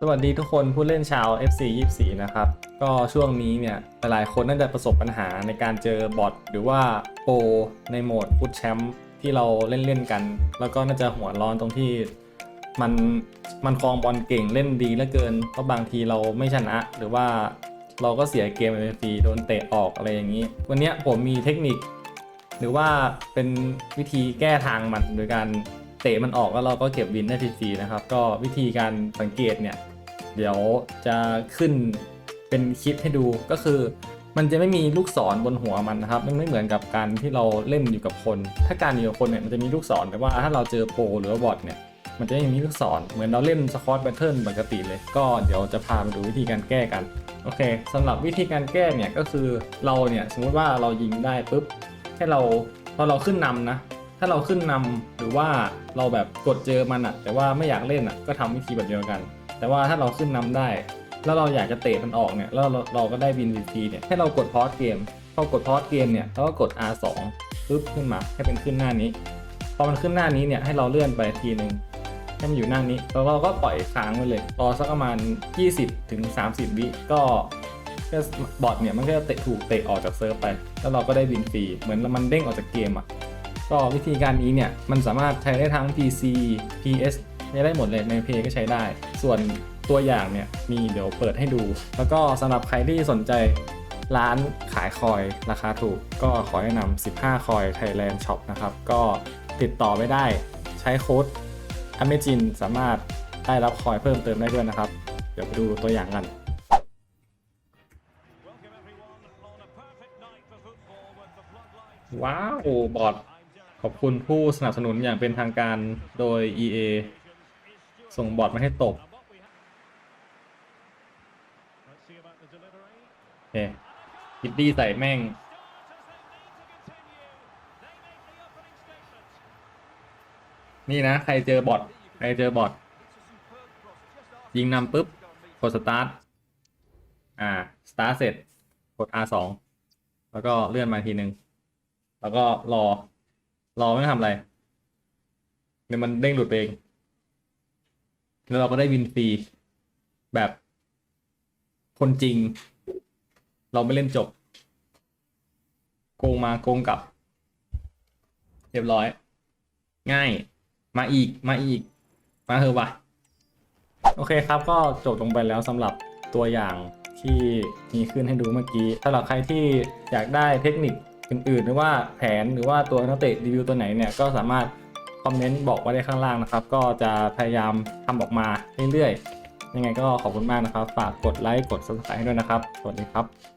สวัสดีทุกคนผู้เล่นชาว FC 24 นะครับ ก็ช่วงนี้เนี่ยหลายๆคนน่าจะประสบปัญหาในการเจอบอทหรือว่าโปรในโหมดฟุตแชมป์ที่เราเล่นๆกัน แล้วก็น่าจะหัวร้อนตรงที่มันมันคลองบอลเก่งเล่นดีเหลือเกินก็บางทีเราไม่ชนะ หรือว่าเราก็เสียเกมไปฟรีโดนเตะออกอะไรอย่างนี้ วันนี้ผมมีเทคนิค หรือว่าเป็นวิธีแก้ทางมันโดยการเตะมันออกแล้วเราก็เก็บวินได้ฟรีๆนะครับ ก็วิธีการสังเกตเนี่ย เดี๋ยวจะขึ้นเป็นคลิปให้ดูก็คือ มันจะไม่มีลูกศรบนหัวมันนะครับมันไม่เหมือนกับการที่เราเล่นอยู่กับคน ถ้าการอยู่กับคนเนี่ยมันจะมีลูกศรแต่ว่าถ้าเราเจอโปรหรือว่าบอทเนี่ยมันจะไม่มีลูกศรเหมือนเราเล่นสคอตแบทเทิลปกติเลยก็เดี๋ยวจะพาไปดูวิธีการแก้กันโอเคสำหรับวิธีการแก้เนี่ยก็คือเราเนี่ยสมมุติว่าเรายิงได้ปุ๊บ ให้เราพอเราขึ้นนำนะ ถ้าเราขึ้นนำหรือว่าเราแบบกดเจอมันอะแต่ว่าไม่อยากเล่นอะก็ทำวิธีแบบเดียวกัน แต่ว่าถ้าเราขึ้นนำได้ แล้วเราอยากจะเตะมันออกเนี่ยแล้วเราเราก็ได้วินฟรีๆเนี่ยให้เรากดพอสเกมพอกดพอสเกมเนี่ยเราก็กด R2 ปึ๊บขึ้นมาให้เป็นขึ้นหน้านี้ พอมันขึ้นหน้านี้เนี่ยให้เราเลื่อนไปทีหนึ่งให้มันอยู่หน้านี้แล้วเราก็ปล่อยค้างไว้เลยรอสักประมาณ 20-30 วิก็ ก็บอทเนี่ยมันก็จะเตะถูกเตะออกจากเซิร์ฟไป แล้วเราก็ได้วินฟรี เหมือนมันเด้งออกจากเกมอะ ก็วิธีการนี้เนี่ยมันสามารถใช้ได้ทั้ง PC PS ใช้ได้หมดเลยใน p ก็ใช้ได้ ส่วนตัวอย่างเนี่ยมีเดี๋ยวเปิดให้ดู แล้วก็สำหรับใครที่สนใจร้านขายคอยราคาถูก ก็ขอแนะนำ 15 คอย Thailand Shop นะครับ ก็ติดต่อไปได้ใช้โค้ด a m a z i n สามารถได้รับคอยเพิ่มเติมได้ด้วยนะครับ เดี๋ยวไปดูตัวอย่างกัน ว้าวบอทขอบคุณผู้สนับสนุนอย่างเป็นทางการโดย EA ส่งบอทมาให้ตบโอเคคิดดีใส่แม่ง นี่นะ ใครเจอบอทใครเจอบอทยิงนำปุ๊บ กดสตาร์ท อ่า สตาร์ทเสร็จ กด R2 แล้วก็เลื่อนมาทีหนึ่ง แล้วก็รอ รอไม่ทำอะไรเดี๋ยวมันเด้งหลุดไปเอง แล้วเราก็ได้วินฟรีแบบ คนจริง เราไม่เล่นจบ โกงมาโกงกลับ เรียบร้อย ง่าย มาอีกมาอีก มาเถอะวะโอเคครับก็จบลงไปแล้วสำหรับตัวอย่างที่มีขึ้นให้ดูเมื่อกี้สำหรับใครที่อยากได้เทคนิค อื่นๆหรือว่าแผนหรือว่าตัวนักเตะรีวิวตัวไหนเนี่ยก็สามารถคอมเมนต์บอกไว้ได้ข้างล่างนะครับ ก็จะพยายามทำออกมาเรื่อยๆยังไงก็ขอบคุณมากนะครับ ฝากกดไลค์กด subscribe ให้ด้วยนะครับ สวัสดีครับ